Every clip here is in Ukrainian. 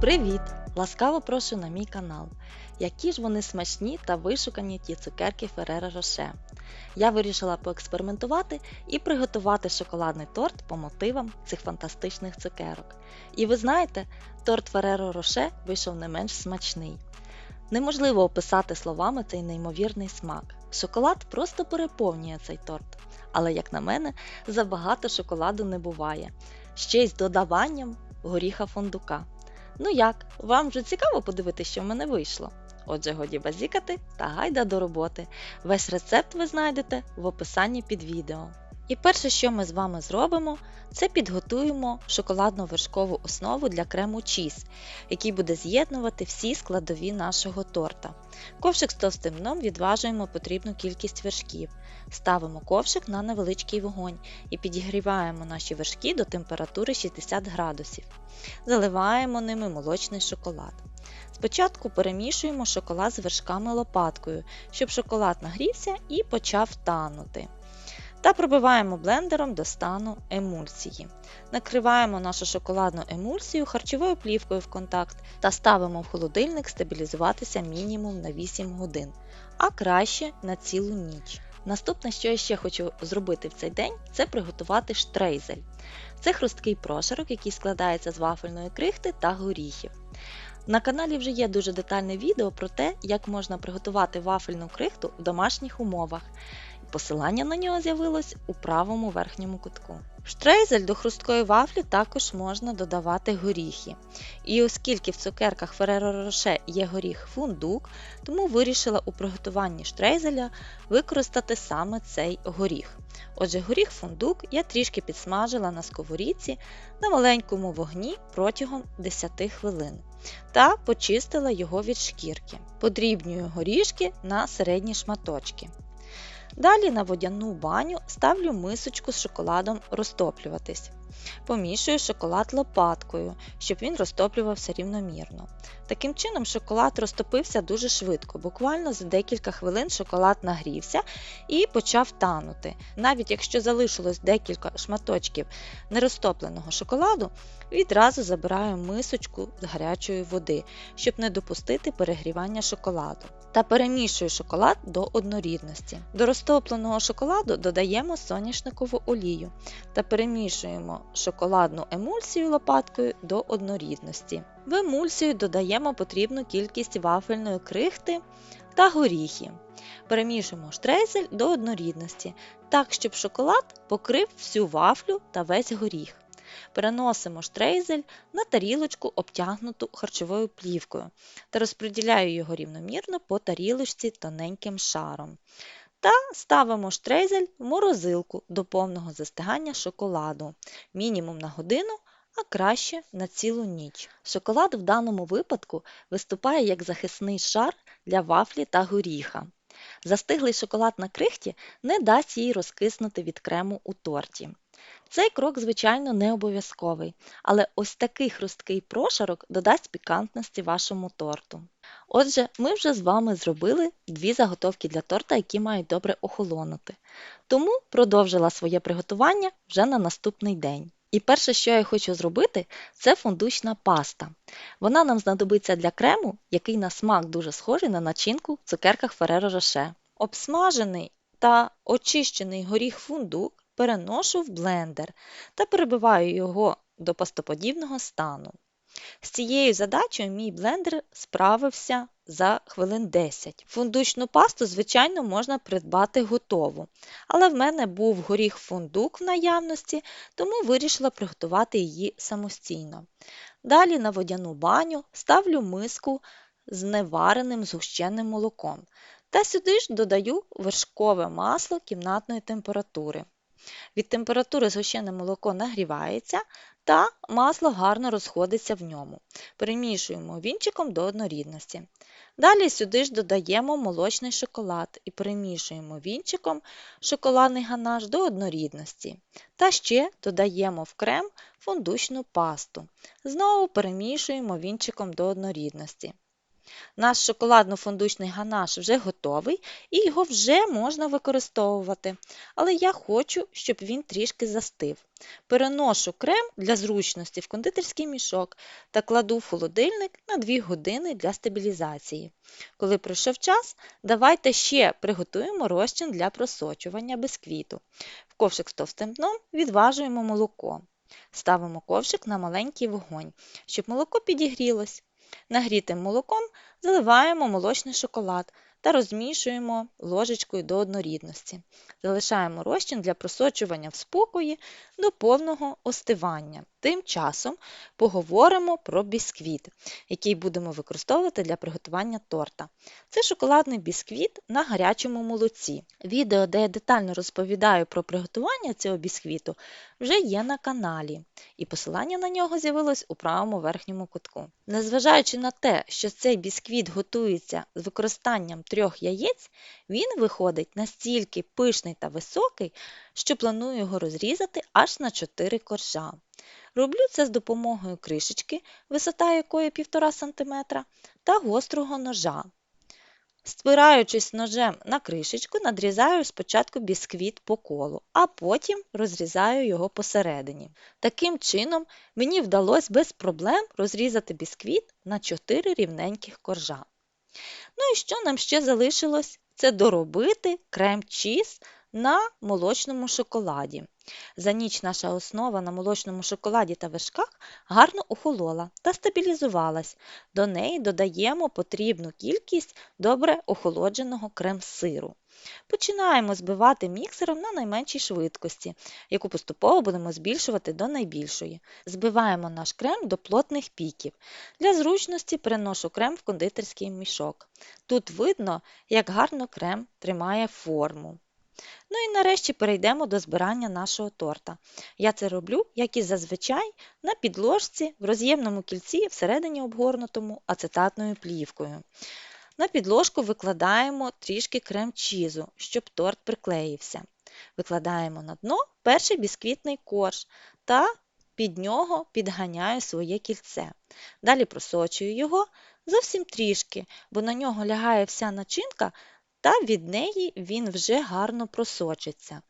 Привіт! Ласкаво прошу на мій канал. Які ж вони смачні та вишукані ті цукерки Ferrero Rocher. Я вирішила поекспериментувати і приготувати шоколадний торт по мотивам цих фантастичних цукерок. І ви знаєте, торт Ferrero Rocher вийшов не менш смачний. Неможливо описати словами цей неймовірний смак. Шоколад просто переповнює цей торт. Але, як на мене, забагато шоколаду не буває. Ще й з додаванням горіха фундука. Ну як, вам вже цікаво подивитися, що в мене вийшло? Отже, годі базікати та гайда до роботи. Весь рецепт ви знайдете в описанні під відео. І перше, що ми з вами зробимо, це підготуємо шоколадно-вершкову основу для крему чіз, який буде з'єднувати всі складові нашого торта. Ковшик з товстим дном відважуємо потрібну кількість вершків. Ставимо ковшик на невеличкий вогонь і підігріваємо наші вершки до температури 60 градусів. Заливаємо ними молочний шоколад. Спочатку перемішуємо шоколад з вершками лопаткою, щоб шоколад нагрівся і почав танути. Та пробиваємо блендером до стану емульсії. Накриваємо нашу шоколадну емульсію харчовою плівкою в контакт та ставимо в холодильник стабілізуватися мінімум на 8 годин, а краще на цілу ніч. Наступне, що я ще хочу зробити в цей день, це приготувати штрейзель. Це хрусткий прошарок, який складається з вафельної крихти та горіхів. На каналі вже є дуже детальне відео про те, як можна приготувати вафельну крихту в домашніх умовах. Посилання на нього з'явилось у правому верхньому кутку. Штрейзель до хрусткої вафлі також можна додавати горіхи. І оскільки в цукерках Ferrero Rocher є горіх фундук, тому вирішила у приготуванні штрейзеля використати саме цей горіх. Отже, горіх фундук я трішки підсмажила на сковорідці на маленькому вогні протягом 10 хвилин та почистила його від шкірки. Подрібнюю горішки на середні шматочки. Далі на водяну баню ставлю мисочку з шоколадом розтоплюватись. Помішую шоколад лопаткою, щоб він розтоплювався рівномірно. Таким чином, шоколад розтопився дуже швидко, буквально за декілька хвилин шоколад нагрівся і почав танути. Навіть якщо залишилось декілька шматочків нерозтопленого шоколаду, відразу забираю мисочку з гарячої води, щоб не допустити перегрівання шоколаду. Та перемішую шоколад до однорідності. До розтопленого шоколаду додаємо соняшникову олію та перемішуємо шоколадну емульсію лопаткою до однорідності. В емульсію додаємо потрібну кількість вафельної крихти та горіхи. Перемішуємо штрейзель до однорідності, так, щоб шоколад покрив всю вафлю та весь горіх. Переносимо штрейзель на тарілочку, обтягнуту харчовою плівкою, та розподіляю його рівномірно по тарілочці тоненьким шаром. Та ставимо штрейзель в морозилку до повного застигання шоколаду, мінімум на годину, а краще на цілу ніч. Шоколад в даному випадку виступає як захисний шар для вафлі та горіха. Застиглий шоколад на крихті не дасть їй розкиснути від крему у торті. Цей крок, звичайно, не обов'язковий, але ось такий хрусткий прошарок додасть пікантності вашому торту. Отже, ми вже з вами зробили дві заготовки для торта, які мають добре охолонути. Тому продовжила своє приготування вже на наступний день. І перше, що я хочу зробити, це фундучна паста. Вона нам знадобиться для крему, який на смак дуже схожий на начинку в цукерках Ferrero Rocher. Обсмажений та очищений горіх фундук переношу в блендер та перебиваю його до пастоподібного стану. З цією задачею мій блендер справився за хвилин 10. Фундучну пасту, звичайно, можна придбати готову, але в мене був горіх фундук в наявності, тому вирішила приготувати її самостійно. Далі на водяну баню ставлю миску з невареним згущеним молоком та сюди ж додаю вершкове масло кімнатної температури. Від температури згущене молоко нагрівається та масло гарно розходиться в ньому. Перемішуємо вінчиком до однорідності. Далі сюди ж додаємо молочний шоколад і перемішуємо вінчиком шоколадний ганаш до однорідності. Та ще додаємо в крем фундучну пасту. Знову перемішуємо вінчиком до однорідності. Наш шоколадно-фундучний ганаш вже готовий і його вже можна використовувати. Але я хочу, щоб він трішки застив. Переношу крем для зручності в кондитерський мішок та кладу в холодильник на 2 години для стабілізації. Коли пройшов час, давайте ще приготуємо розчин для просочування бисквіту. В ковшик з товстим дном відважуємо молоко. Ставимо ковшик на маленький вогонь, щоб молоко підігрілось. Нагрітим молоком заливаємо молочний шоколад та розмішуємо ложечкою до однорідності. Залишаємо розчин для просочування в спокої до повного остивання. Тим часом поговоримо про бісквіт, який будемо використовувати для приготування торта. Це шоколадний бісквіт на гарячому молоці. Відео, де я детально розповідаю про приготування цього бісквіту, вже є на каналі, і посилання на нього з'явилось у правому верхньому кутку. Незважаючи на те, що цей бісквіт готується з використанням трьох яєць, він виходить настільки пишний та високий, що планую його розрізати аж на 4 коржа. Роблю це з допомогою кришечки, висота якої 1,5 см, та гострого ножа. Спираючись ножем на кришечку, надрізаю спочатку бісквіт по колу, а потім розрізаю його посередині. Таким чином, мені вдалося без проблем розрізати бісквіт на 4 рівненьких коржа. Ну і що нам ще залишилось? Це доробити крем-чіз на молочному шоколаді. За ніч наша основа на молочному шоколаді та вершках гарно охолола та стабілізувалась. До неї додаємо потрібну кількість добре охолодженого крем-сиру. Починаємо збивати міксером на найменшій швидкості, яку поступово будемо збільшувати до найбільшої. Збиваємо наш крем до плотних піків. Для зручності переношу крем в кондитерський мішок. Тут видно, як гарно крем тримає форму. Ну і нарешті перейдемо до збирання нашого торта. Я це роблю, як і зазвичай, на підложці в роз'ємному кільці всередині обгорнутому ацетатною плівкою. На підложку викладаємо трішки крем-чізу, щоб торт приклеївся. Викладаємо на дно перший бісквітний корж та під нього підганяю своє кільце. Далі просочую його зовсім трішки, бо на нього лягає вся начинка та від неї він вже гарно просочиться.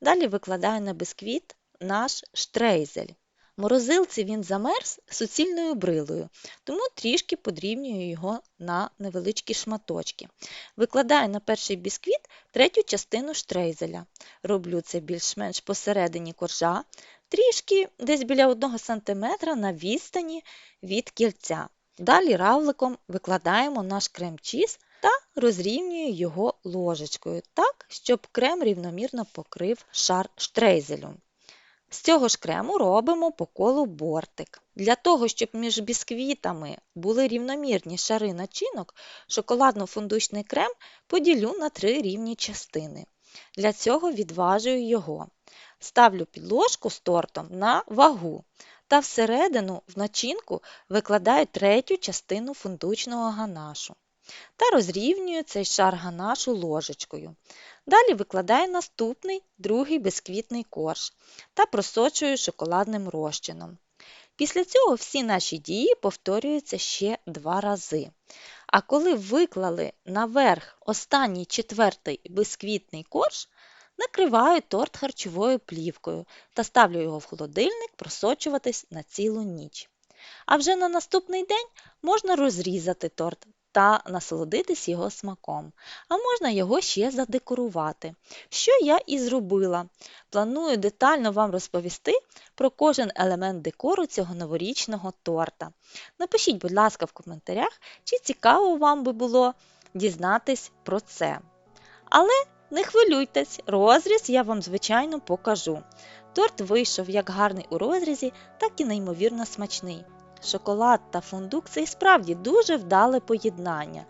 Далі викладаю на бисквіт наш штрейзель. Морозилці він замерз суцільною брилою, тому трішки подрібнюю його на невеличкі шматочки. Викладаю на перший бісквіт третю частину штрейзеля. Роблю це більш-менш посередині коржа, трішки десь біля 1 см на відстані від кільця. Далі равликом викладаємо наш крем-чіз розрівнюю його ложечкою так, щоб крем рівномірно покрив шар штрейзелю. З цього ж крему робимо по колу бортик. Для того, щоб між бісквітами були рівномірні шари начинок, шоколадно-фундучний крем поділю на три рівні частини. Для цього відважую його. Ставлю підложку з тортом на вагу та всередину в начинку викладаю третю частину фундучного ганашу та розрівнюю цей шар ганашу ложечкою. Далі викладаю наступний другий бисквітний корж та просочую шоколадним розчином. Після цього всі наші дії повторюються ще два рази. А коли виклали наверх останній четвертий бисквітний корж, накриваю торт харчовою плівкою та ставлю його в холодильник просочуватись на цілу ніч. А вже на наступний день можна розрізати торт та насолодитись його смаком, а можна його ще задекорувати. Що я і зробила. Планую детально вам розповісти про кожен елемент декору цього новорічного торта. Напишіть, будь ласка, в коментарях, чи цікаво вам би було дізнатись про це. Але не хвилюйтесь, розріз я вам, звичайно, покажу. Торт вийшов як гарний у розрізі, так і неймовірно смачний. Шоколад та фундук це і справді дуже вдале поєднання.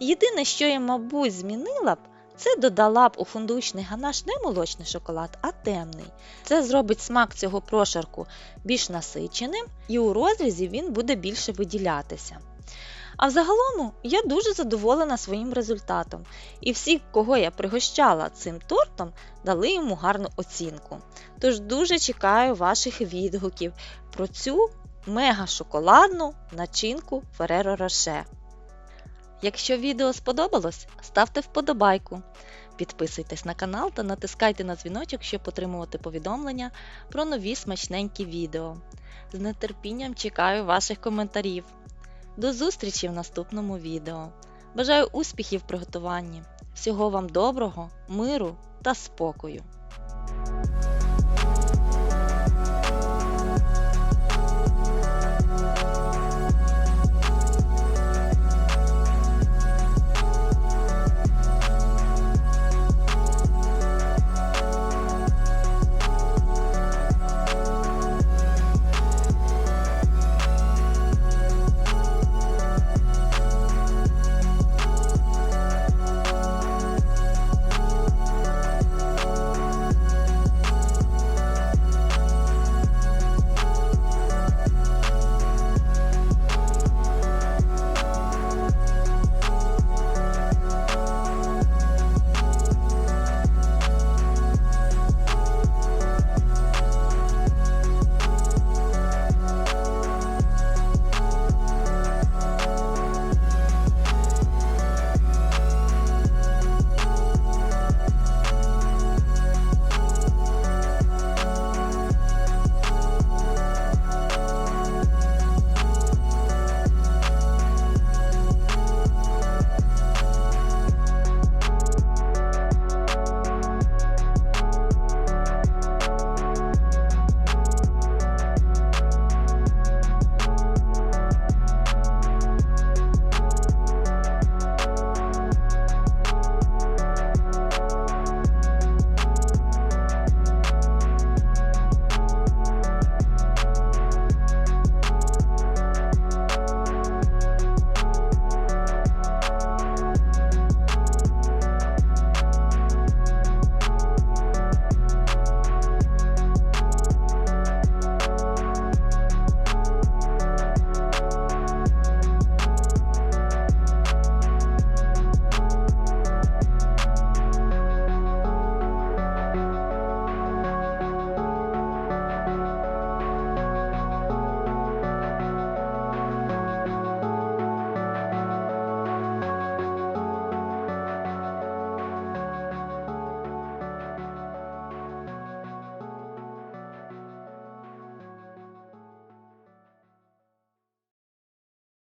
Єдине, що я, мабуть, змінила б, це додала б у фундучний ганаш не молочний шоколад, а темний. Це зробить смак цього прошарку більш насиченим, і у розрізі він буде більше виділятися. А взагалом я дуже задоволена своїм результатом, і всі, кого я пригощала цим тортом, дали йому гарну оцінку. Тож дуже чекаю ваших відгуків про цю мега шоколадну начинку Ferrero Rocher. Якщо відео сподобалось, ставте вподобайку. Підписуйтесь на канал та натискайте на дзвіночок, щоб отримувати повідомлення про нові смачненькі відео. З нетерпінням чекаю ваших коментарів. До зустрічі в наступному відео. Бажаю успіхів в приготуванні. Всього вам доброго, миру та спокою!